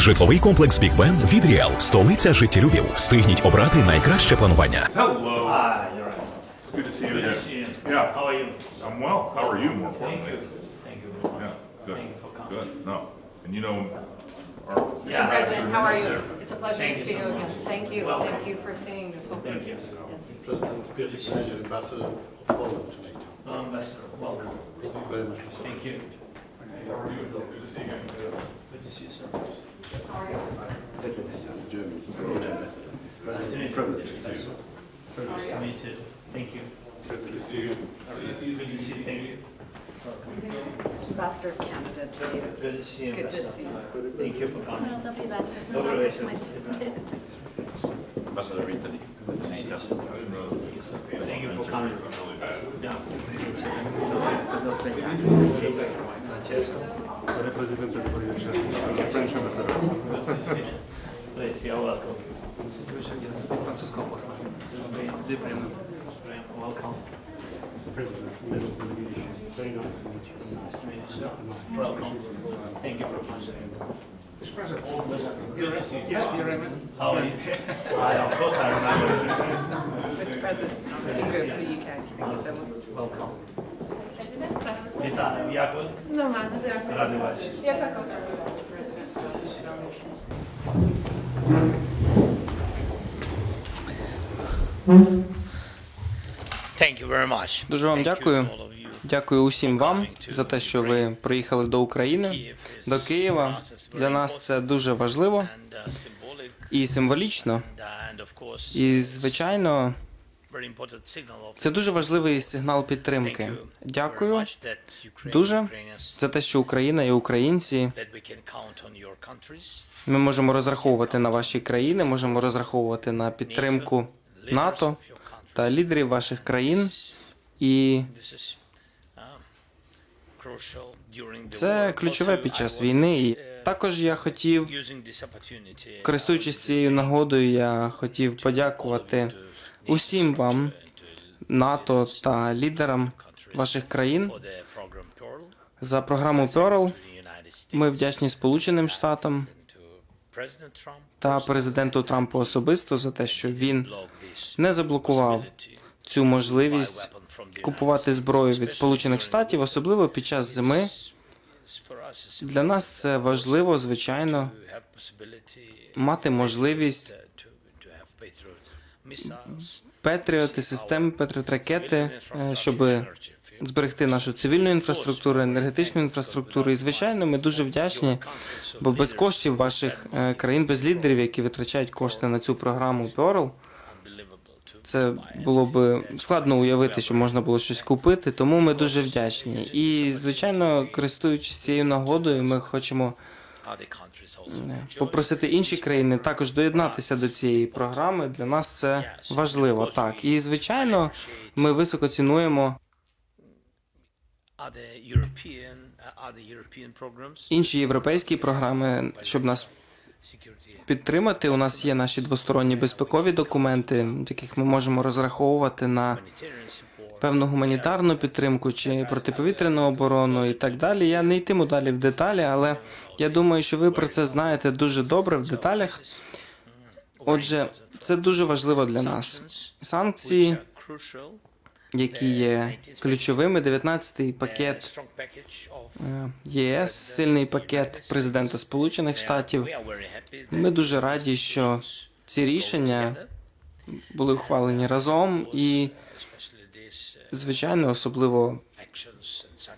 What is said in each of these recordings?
Житловий комплекс Бік Бен від Ріал. Столиця життєлюбів. Встигніть обрати найкраще планування. Hello. Hi, you're right. It's good to see you Good again. to see you. Yeah. How are you? I'm well. How are you, more Thank importantly? you. Thank you. Yeah, good. Thank you for coming. Good. No. And you know, our. Yeah. President, how are you? It's a pleasure Thank to you see so you again. much. Thank you, Welcome. thank you for seeing this whole Thank thing. you. President, good to see you, Ambassador of Poland tonight. Oh, Ambassador, welcome. Thank you very much. Thank you. How are you? Good to see you again. Good to see you, sir. It's a privilege. Nice to meet you. Thank you. Good to see you. Good to see you. Thank you. Welcome. Ambassador of Canada to you. Good to see you, Good to see you. Thank you for coming. No, dobry wieczór. Dobry No, wieczór. Ambassador of Italy. Thank you for coming. Yeah. Francesco. French ambassador. Good to see you. Please, you're welcome. Francisco was welcome. Mr. President, members of the leadership, very nice to meet you. Nice to meet you, sir. Welcome. Thank you very much. Mr. President. Good to see you. Yeah, you remember? How are you? I, of course I remember. Mr. President, good for the UK. Thank you so much. Welcome. Witam, jak? Normalnie, tak. Rady właśnie. Ja tak. Дуже вам дякую. Дякую усім вам за те, що ви приїхали до України, до Києва. Для нас це дуже важливо uh, і символічно. uh, І звичайно, це дуже важливий сигнал підтримки. Дякую дуже за те, що Україна і українці. Ми можемо розраховувати на ваші країни, можемо розраховувати на підтримку НАТО та лідерів ваших країн. І um, це ключове під час війни. Також я хотів, користуючись цією нагодою, я хотів подякувати усім вам, НАТО та лідерам ваших країн за програму Pearl. Ми вдячні Сполученим Штатам та президенту Трампу особисто за те, що він не заблокував цю можливість купувати зброю від Сполучених Штатів, особливо під час зими. Для нас це важливо, звичайно, мати можливість Петріоти, системи Петріот ракети, е, щоб зберегти нашу цивільну інфраструктуру, енергетичну інфраструктуру. І звичайно, ми дуже вдячні, бо без коштів ваших е, країн, без лідерів, які витрачають кошти на цю програму Pearl, to це було б складно уявити, що можна було щось купити. Тому ми дуже вдячні. І звичайно, користуючись цією нагодою, ми хочемо е, попросити інші країни також доєднатися до цієї програми. Для нас це важливо. Так, і звичайно, ми високо цінуємо uh, інші європейські програми, щоб нас підтримати. У нас є наші двосторонні безпекові документи, в яких ми можемо розраховувати на певну гуманітарну підтримку чи протиповітряну оборону і так далі. Я не йтиму далі в деталі, але я думаю, що ви про це знаєте дуже добре в деталях. Отже, це дуже важливо для нас. Санкції, які є ключовими, 19-й uh, пакет е, єС, сильний пакет президента Сполучених Штатів. Ми дуже раді, що ці рішення були ухвалені разом, і звичайно, особливо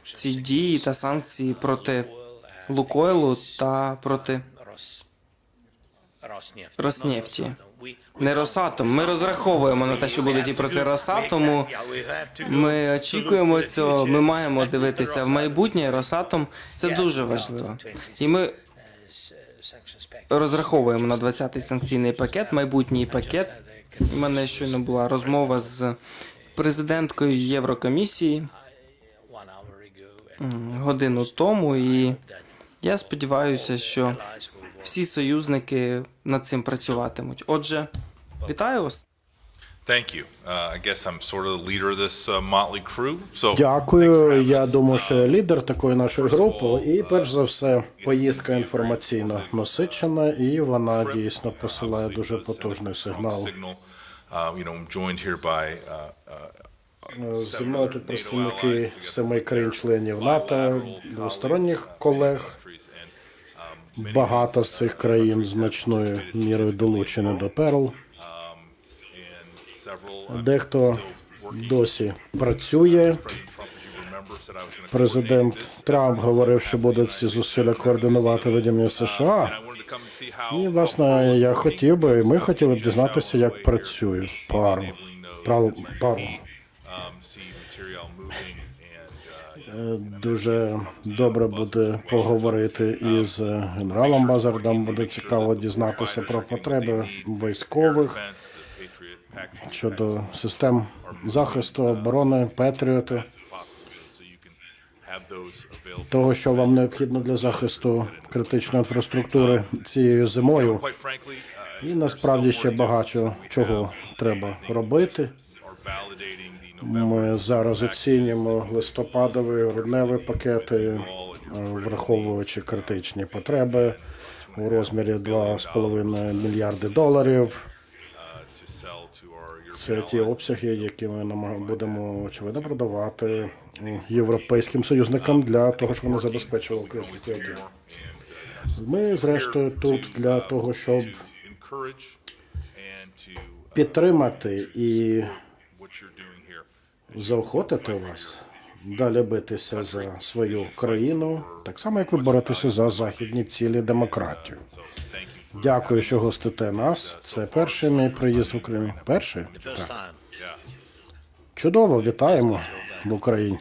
ці дії та санкції проти Лукойлу та проти. Роснефті. Не Росатом. Ми розраховуємо на те, що будуть і проти Росатому. Ми очікуємо цього. Ми маємо дивитися в майбутнє. Росатом це дуже важливо. І ми розраховуємо на 20-й санкційний пакет, майбутній пакет. У мене щойно була розмова з президенткою Єврокомісії годину тому, і я сподіваюся, що. Всі союзники над цим працюватимуть. Отже, вітаю вас. Thank you. Uh, I guess I'm sort of the leader of this uh, motley crew. So Дякую. Я думаю, що я лідер такої нашої групи. І перш за все, поїздка інформаційно насичена, і вона дійсно посилає дуже потужний сигнал. signal. Uh, you know, I'm joined here by uh, uh, Зі мною тут представники семи країн-членів НАТО, двосторонніх колег. Багато з цих країн значною мірою долучені до Перл. Дехто досі працює. Президент Трамп говорив, що буде ці зусилля координувати видім'я США. І, власне, я хотів би, ми хотіли б дізнатися, як працює пару. Пару. пару. Дуже добре буде поговорити із генералом Базардом. Буде цікаво дізнатися про потреби військових щодо систем захисту, оборони, available. того, що вам необхідно для захисту критичної інфраструктури цією зимою. І насправді ще багато чого треба робити. Ми зараз оцінюємо листопадові грудневі пакети, е, враховуючи критичні потреби у розмірі 2,5 мільярди доларів. uh, to our Це ті обсяги, які ми будемо очевидно продавати європейським союзникам для того, щоб вони забезпечували українських вояків. Ми, зрештою, тут для того, щоб uh, підтримати і заохотити вас далі битися за свою країну, так само як ви боретеся за західні цілі демократію. Дякую, що гостите нас. Це перший мій приїзд в Україну. Перший? Так. Чудово, вітаємо в Україні.